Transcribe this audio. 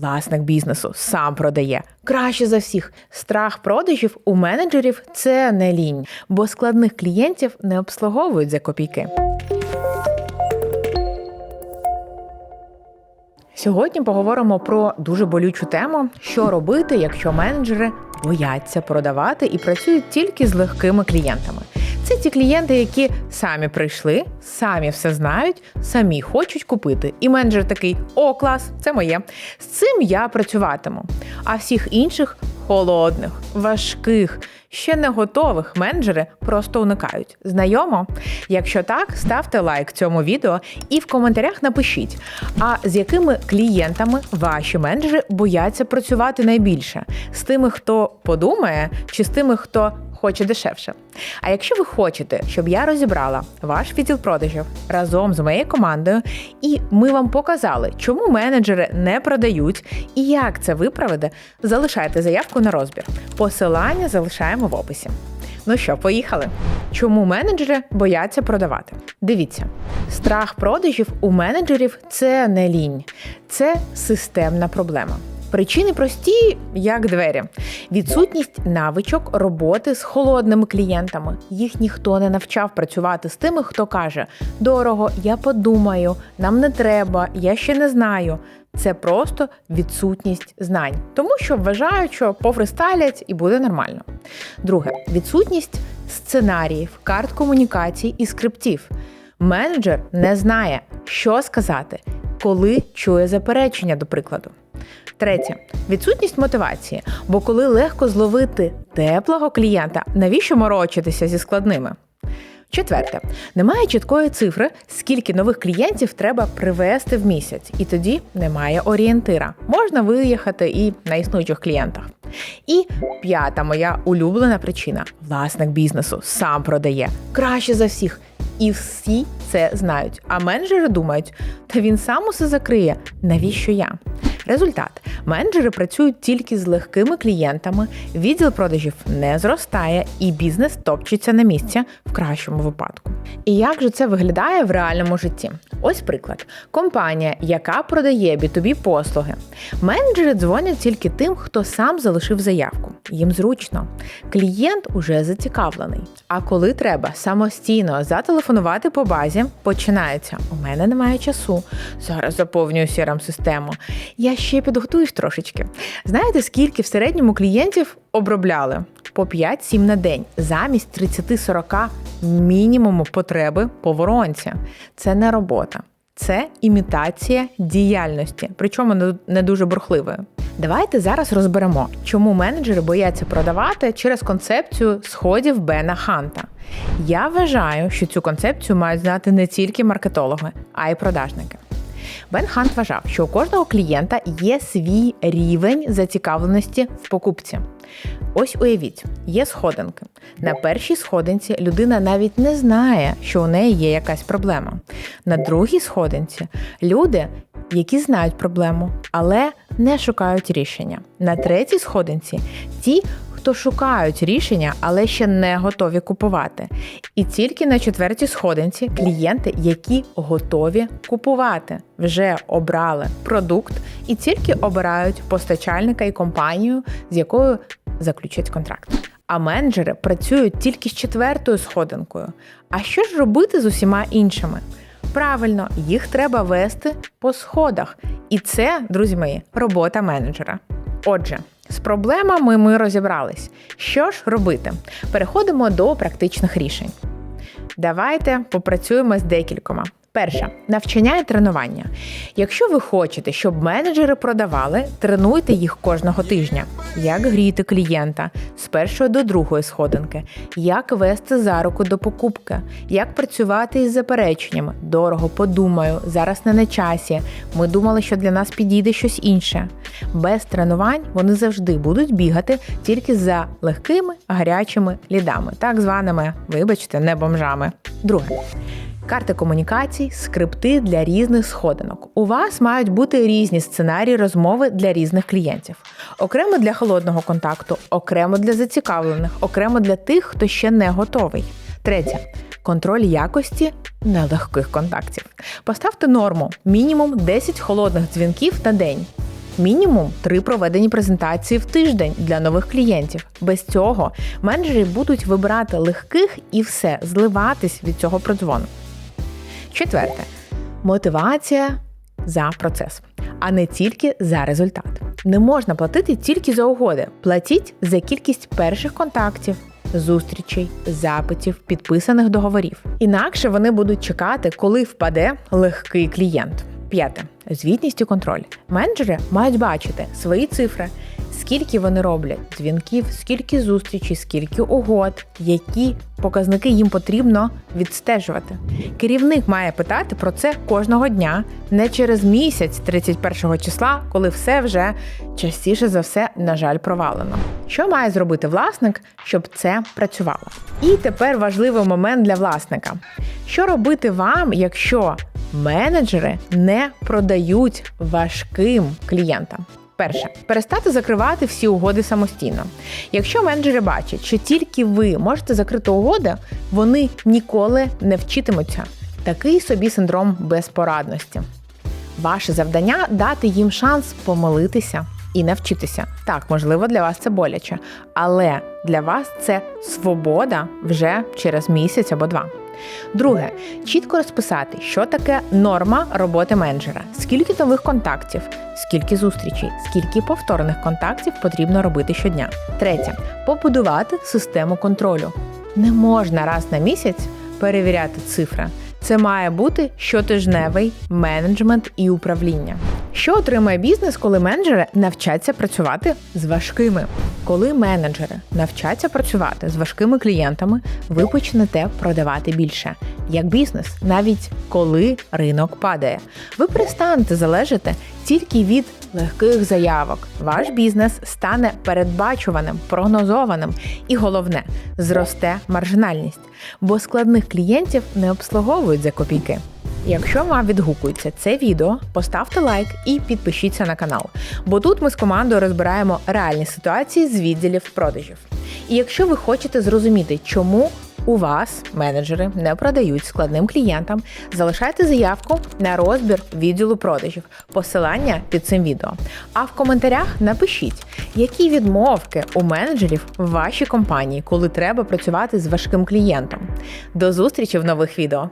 Власник бізнесу сам продає краще за всіх. Страх продажів у менеджерів це не лінь, бо складних клієнтів не обслуговують за копійки. Сьогодні поговоримо про дуже болючу тему, що робити, якщо менеджери бояться продавати і працюють тільки з легкими клієнтами. Це ті клієнти, які самі прийшли, самі все знають, самі хочуть купити. І менеджер такий: о, клас, це моє. З цим я працюватиму. А всіх інших холодних, важких, ще не готових менеджери просто уникають. Знайомо? Якщо так, ставте лайк цьому відео і в коментарях напишіть, а з якими клієнтами ваші менеджери бояться працювати найбільше: з тими, хто подумає, чи з тими, хто хоче дешевше. А якщо ви хочете, щоб я розібрала ваш відділ продажів разом з моєю командою, і ми вам показали, чому менеджери не продають і як це виправити, залишайте заявку на розбір. Посилання залишаємо в описі. Ну що, поїхали? Чому менеджери бояться продавати? Дивіться, страх продажів у менеджерів це не лінь, це системна проблема. Причини прості, як двері: відсутність навичок роботи з холодними клієнтами. Їх ніхто не навчав працювати з тими, хто каже: дорого, я подумаю, нам не треба, я ще не знаю. Це просто відсутність знань, тому що вважають, що пофристайлять і буде нормально. Друге відсутність сценаріїв, карт комунікацій і скриптів. Менеджер не знає, що сказати, коли чує заперечення, до прикладу. Третє відсутність мотивації. Бо коли легко зловити теплого клієнта, навіщо морочитися зі складними? Четверте, немає чіткої цифри, скільки нових клієнтів треба привести в місяць, і тоді немає орієнтира. Можна виїхати і на існуючих клієнтах. І п'ята моя улюблена причина: власник бізнесу сам продає краще за всіх. І всі це знають. А менеджери думають, та він сам усе закриє. Навіщо я? Результат: менеджери працюють тільки з легкими клієнтами, відділ продажів не зростає, і бізнес топчеться на місці в кращому випадку. І як же це виглядає в реальному житті? Ось приклад: компанія, яка продає B2B послуги. Менеджери дзвонять тільки тим, хто сам залишив заявку. Їм зручно. Клієнт уже зацікавлений. А коли треба самостійно зателефонувати по базі, починається: у мене немає часу. Зараз заповнюю crm систему Я ще підготуюсь трошечки. Знаєте, скільки в середньому клієнтів обробляли? По 5-7 на день, замість 30-40 мінімуму потреби по воронці. Це не робота, це імітація діяльності, причому не дуже бурхливою. Давайте зараз розберемо, чому менеджери бояться продавати через концепцію сходів Бена Ханта. Я вважаю, що цю концепцію мають знати не тільки маркетологи, а й продажники. Бен Хант вважав, що у кожного клієнта є свій рівень зацікавленості в покупці. Ось уявіть, є сходинки. На першій сходинці людина навіть не знає, що у неї є якась проблема. На другій сходинці люди, які знають проблему, але не шукають рішення. На третій сходинці ті, хто шукають рішення, але ще не готові купувати. І тільки на четвертій сходинці клієнти, які готові купувати, вже обрали продукт і тільки обирають постачальника і компанію, з якою заключать контракт. А менеджери працюють тільки з четвертою сходинкою. А що ж робити з усіма іншими? Правильно, їх треба вести по сходах. І це, друзі мої, робота менеджера. Отже, з проблемами ми розібрались. Що ж робити? Переходимо до практичних рішень. Давайте попрацюємо з декількома. Перше навчання і тренування. Якщо ви хочете, щоб менеджери продавали, тренуйте їх кожного тижня. Як гріти клієнта з першої до другої сходинки, як вести за руку до покупки, як працювати із запереченнями. Дорого, подумаю, зараз не на часі. Ми думали, що для нас підійде щось інше. Без тренувань вони завжди будуть бігати тільки за легкими гарячими лідами, так званими, вибачте, не бомжами. Друге карти комунікацій, скрипти для різних сходинок. У вас мають бути різні сценарії розмови для різних клієнтів. Окремо для холодного контакту, окремо для зацікавлених, окремо для тих, хто ще не готовий. Третє. Контроль якості нелегких контактів. Поставте норму мінімум 10 холодних дзвінків на день. Мінімум три проведені презентації в тиждень для нових клієнтів. Без цього менеджери будуть вибирати легких і все зливатись від цього продзвону. Четверте мотивація за процес, а не тільки за результат. Не можна платити тільки за угоди. Платіть за кількість перших контактів, зустрічей, запитів, підписаних договорів. Інакше вони будуть чекати, коли впаде легкий клієнт. П'яте звітність і контроль. Менеджери мають бачити свої цифри, скільки вони роблять дзвінків, скільки зустрічей, скільки угод, які показники їм потрібно відстежувати. Керівник має питати про це кожного дня, не через місяць, 31 числа, коли все вже частіше за все, на жаль, провалено. Що має зробити власник, щоб це працювало? І тепер важливий момент для власника: що робити вам, якщо менеджери не продають важким клієнтам? Перше, перестати закривати всі угоди самостійно. Якщо менеджери бачать, що тільки ви можете закрити угоди, вони ніколи не вчитимуться. Такий собі синдром безпорадності. Ваше завдання дати їм шанс помилитися і навчитися. Так, можливо, для вас це боляче, але для вас це свобода вже через місяць або два. Друге, чітко розписати, що таке норма роботи менеджера, скільки нових контактів, скільки зустрічей, скільки повторних контактів потрібно робити щодня. Третє побудувати систему контролю. Не можна раз на місяць перевіряти цифри. Це має бути щотижневий менеджмент і управління. Що отримає бізнес, коли менеджери навчаться працювати з важкими? Коли менеджери навчаться працювати з важкими клієнтами, ви почнете продавати більше як бізнес, навіть коли ринок падає. Ви перестанете залежати тільки від легких заявок. Ваш бізнес стане передбачуваним, прогнозованим і головне зросте маржинальність, бо складних клієнтів не обслуговують за копійки. Якщо вам відгукується це відео, поставте лайк і підпишіться на канал, бо тут ми з командою розбираємо реальні ситуації з відділів продажів. І якщо ви хочете зрозуміти, чому у вас менеджери не продають складним клієнтам, залишайте заявку на розбір відділу продажів, посилання під цим відео. А в коментарях напишіть, які відмовки у менеджерів в вашій компанії, коли треба працювати з важким клієнтом. До зустрічі в нових відео!